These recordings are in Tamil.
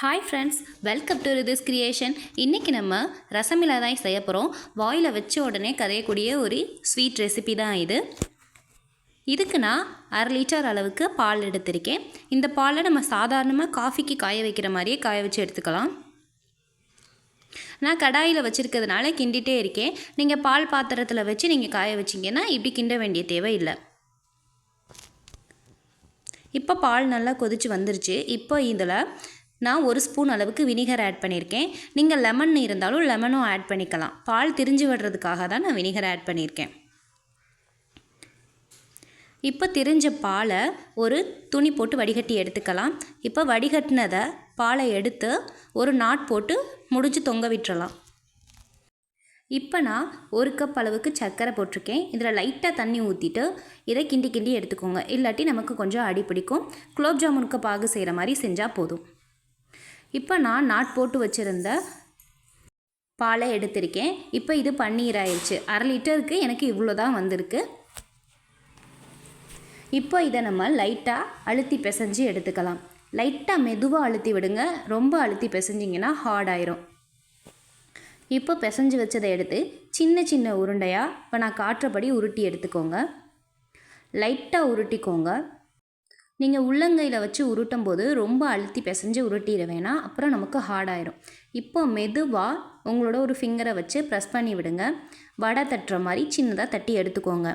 Hi friends welcome to Rithis creation இன்றைக்கி நம்ம ரசமிளகாய் செய்ய போகிறோம் வாயில் வச்ச உடனே கரையக்கூடிய ஒரு ஸ்வீட் ரெசிபி தான் இது. இதுக்கு நான் அரை லிட்டர் அளவுக்கு பால் எடுத்திருக்கேன். இந்த பாலை நம்ம சாதாரணமாக காஃபிக்கு காய வைக்கிற மாதிரியே காய வச்சு எடுத்துக்கலாம். நான் கடாயில் வச்சுருக்கிறதுனால கிண்டிகிட்டே இருக்கேன். நீங்கள் பால் பாத்திரத்தில் வச்சு நீங்கள் காய வச்சிங்கன்னா இப்படி கிண்ட வேண்டிய தேவை இல்லை. இப்போ பால் நல்லா கொதித்து வந்துருச்சு. இப்போ இதில் நான் ஒரு ஸ்பூன் அளவுக்கு வினிகர் ஆட் பண்ணியிருக்கேன். நீங்கள் லெமன் இருந்தாலும் லெமனும் ஆட் பண்ணிக்கலாம். பால் திரிஞ்சு விடுறதுக்காக தான் நான் வினிகர் ஆட் பண்ணியிருக்கேன். இப்போ திரிஞ்ச பாலை ஒரு துணி போட்டு வடிகட்டி எடுத்துக்கலாம். இப்போ வடிகட்டினதை பாலை எடுத்து ஒரு நாட் போட்டு முடிஞ்சு தொங்க விட்டுறலாம். இப்போ நான் ஒரு கப் அளவுக்கு சர்க்கரை போட்டிருக்கேன். இதில் லைட்டாக தண்ணி ஊற்றிட்டு இதை கிண்டி கிண்டி எடுத்துக்கோங்க. இல்லாட்டி நமக்கு கொஞ்சம் அடி பிடிக்கும். குலோப் ஜாமுனுக்கு பாகு செய்கிற மாதிரி செஞ்சால் போதும். இப்போ நான் நாட் போட்டு வச்சுருந்த பாலை எடுத்திருக்கேன். இப்போ இது பன்னீர் ஆயிடுச்சு. அரை லிட்டருக்கு எனக்கு இவ்வளோ தான் வந்திருக்கு. இப்போ இதை நம்ம லைட்டாக அழுத்தி பிசைஞ்சு எடுத்துக்கலாம். லைட்டாக மெதுவாக அழுத்தி விடுங்க. ரொம்ப அழுத்தி பிசைஞ்சிங்கன்னா ஹார்ட் ஆயிரும். இப்போ பிசைஞ்சு வச்சதை எடுத்து சின்ன சின்ன உருண்டையாக இப்போ நான் காட்டுறபடி உருட்டி எடுத்துக்கோங்க. லைட்டாக உருட்டிக்கோங்க. நீங்கள் உள்ளங்கையில் வச்சு உருட்டும் போது ரொம்ப அழுத்தி பிசைஞ்சு உருட்டிட வேணாம். அப்புறம் நமக்கு ஹார்டாயிரும் இப்போ மெதுவாக உங்களோட ஒரு ஃபிங்கரை வச்சு ப்ரெஸ் பண்ணி விடுங்க. வடை தட்டுற மாதிரி சின்னதாக தட்டி எடுத்துக்கோங்க.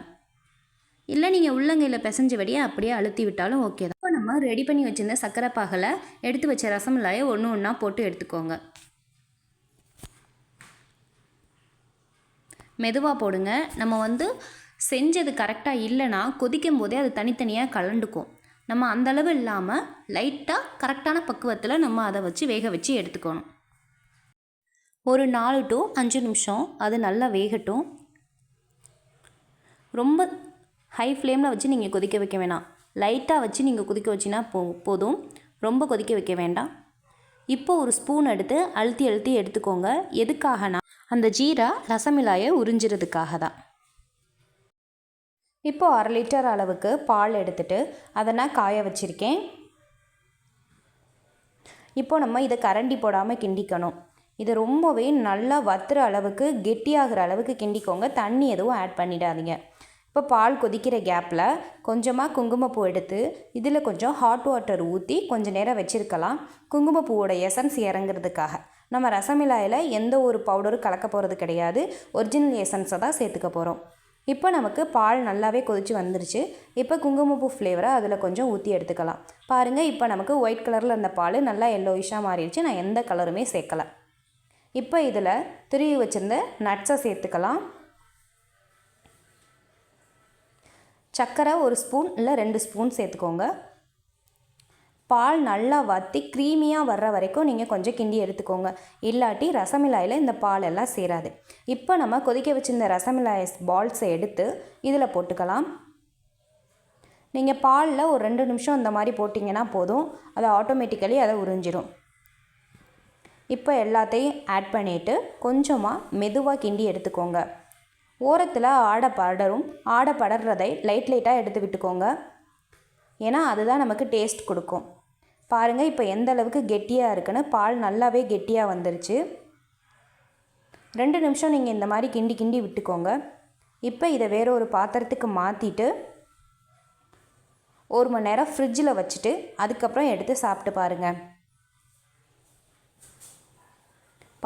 இல்லை நீங்கள் உள்ளங்கையில் பிசைஞ்ச வடியே அப்படியே அழுத்தி விட்டாலும் ஓகே தான். இப்போ நம்ம ரெடி பண்ணி வச்சுருந்த சக்கரை பாகலை எடுத்து வச்ச ரசமலாயை ஒன்று ஒன்றா போட்டு எடுத்துக்கோங்க. மெதுவாக போடுங்க. நம்ம வந்து செஞ்சது கரெக்டாக இல்லைன்னா கொதிக்கும் போதே அது தனித்தனியாக கலண்டுக்கும் நம்ம அந்தளவு இல்லாமல் லைட்டாக கரெக்டான பக்குவத்தில் நம்ம அதை வச்சு வேக வச்சு எடுத்துக்கணும். ஒரு நாலு டு அஞ்சு நிமிஷம் அது நல்லா வேகட்டும். ரொம்ப ஹை ஃப்ளேமில் வச்சு நீங்கள் கொதிக்க வைக்க வேணாம். லைட்டாக வச்சு நீங்கள் கொதிக்க வச்சின்னா போ போதும். ரொம்ப கொதிக்க வைக்க வேண்டாம். இப்போ ஒரு ஸ்பூன் எடுத்து அழுத்தி அழுத்தி எடுத்துக்கோங்க. எதுக்காகனா அந்த ஜீரா ரசமிலாயை உறிஞ்சிறதுக்காக தான். இப்போ அரை லிட்டர் அளவுக்கு பால் எடுத்துட்டு அதை நான் காய வச்சுருக்கேன். இப்போ நம்ம இதை கரண்டி போடாமல் கிண்டிக்கணும். இது ரொம்பவே நல்லா வத்துற அளவுக்கு கெட்டியாகிற அளவுக்கு கிண்டிக்கோங்க. தண்ணி எதுவும் ஆட் பண்ணிடாதீங்க. இப்போ பால் கொதிக்கிற கேப்பில் கொஞ்சமாக குங்குமப்பூ எடுத்து இதில் கொஞ்சம் ஹாட் வாட்டர் ஊற்றி கொஞ்சம் நேரம் வச்சுருக்கலாம். குங்குமப்பூவோட எசன்ஸ் இறங்குறதுக்காக. நம்ம ரசமிலாயில் எந்த ஒரு பவுடரும் கலக்க போகிறது கிடையாது. ஒரிஜினல் எசன்ஸை தான் சேர்த்துக்க போகிறோம் இப்போ நமக்கு பால் நல்லாவே கொதிச்சு வந்துருச்சு. இப்போ குங்குமப்பூ ஃப்ளேவரை அதில் கொஞ்சம் ஊற்றி எடுத்துக்கலாம். பாருங்கள் இப்போ நமக்கு ஒயிட் கலரில் இருந்த பால் நல்லா எல்லோயிஷாக மாறிடுச்சு. நான் எந்த கலருமே சேர்க்கலை. இப்போ இதில் திருவி வச்சுருந்த நட்ஸை சேர்த்துக்கலாம். சர்க்கரை ஒரு ஸ்பூன் இல்லை ரெண்டு ஸ்பூன் சேர்த்துக்கோங்க. பால் நல்லா வற்றி க்ரீமியாக வர்ற வரைக்கும் நீங்கள் கொஞ்சம் கிண்டி எடுத்துக்கோங்க. இல்லாட்டி ரசமிலாயில் இந்த பால் எல்லாம் சேராது. இப்போ நம்ம கொதிக்க வச்சிருந்த ரசமிலாய் பால்ஸை எடுத்து இதில் போட்டுக்கலாம். நீங்கள் பாலில் ஒரு ரெண்டு நிமிஷம் இந்த மாதிரி போட்டிங்கன்னா போதும். அது ஆட்டோமேட்டிக்கலி அதை உறிஞ்சிரும். இப்போ எல்லாத்தையும் ஆட் பண்ணிவிட்டு கொஞ்சமாக மெதுவாக கிண்டி எடுத்துக்கோங்க. ஓரத்தில் ஆடை படரும் ஆடை படர்றதை லைட் லைட்டாக எடுத்து விட்டுக்கோங்க. ஏன்னா அதுதான் நமக்கு டேஸ்ட் கொடுக்கும். பாருங்கள் இப்போ எந்த அளவுக்கு கெட்டியாக இருக்குன்னு பால் நல்லாவே கெட்டியாக வந்துருச்சு. ரெண்டு நிமிஷம் நீங்கள் இந்த மாதிரி கிண்டி கிண்டி விட்டுக்கோங்க. இப்போ இதை வேற ஒரு பாத்திரத்துக்கு மாற்றிட்டு ஒரு மணி நேரம் ஃப்ரிட்ஜில் வச்சுட்டு அதுக்கப்புறம் எடுத்து சாப்பிட்டு பாருங்கள்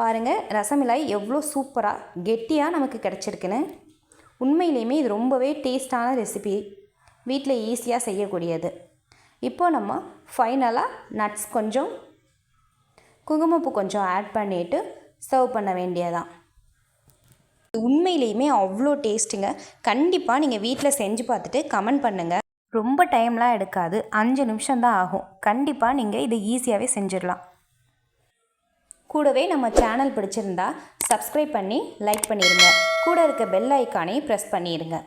பாருங்கள் ரசமிலாய் எவ்வளோ சூப்பராக கெட்டியாக நமக்கு கிடச்சிருக்குன்னு. உண்மையிலையுமே இது ரொம்பவே டேஸ்டான ரெசிபி வீட்டில் ஈஸியாக செய்யக்கூடியது. இப்போ நம்ம ஃபைனலாக நட்ஸ் கொஞ்சம் குங்குமப்பூ கொஞ்சம் ஆட் பண்ணிவிட்டு சர்வ் பண்ண வேண்டியதான் உண்மையிலையுமே அவ்வளோ டேஸ்ட்டுங்க கண்டிப்பாக நீங்கள் வீட்டில் செஞ்சு பார்த்துட்டு கமெண்ட் பண்ணுங்கள் ரொம்ப டைம்லாம் எடுக்காது. அஞ்சு நிமிஷம் தான் ஆகும். கண்டிப்பாக நீங்கள் இதை ஈஸியாகவே செஞ்சிடலாம். கூடவே நம்ம சேனல் பிடிச்சிருந்தா சப்ஸ்கிரைப் பண்ணி லைக் பண்ணிடுங்க கூட இருக்க பெல் ஐக்கானையும் ப்ரெஸ் பண்ணிடுங்க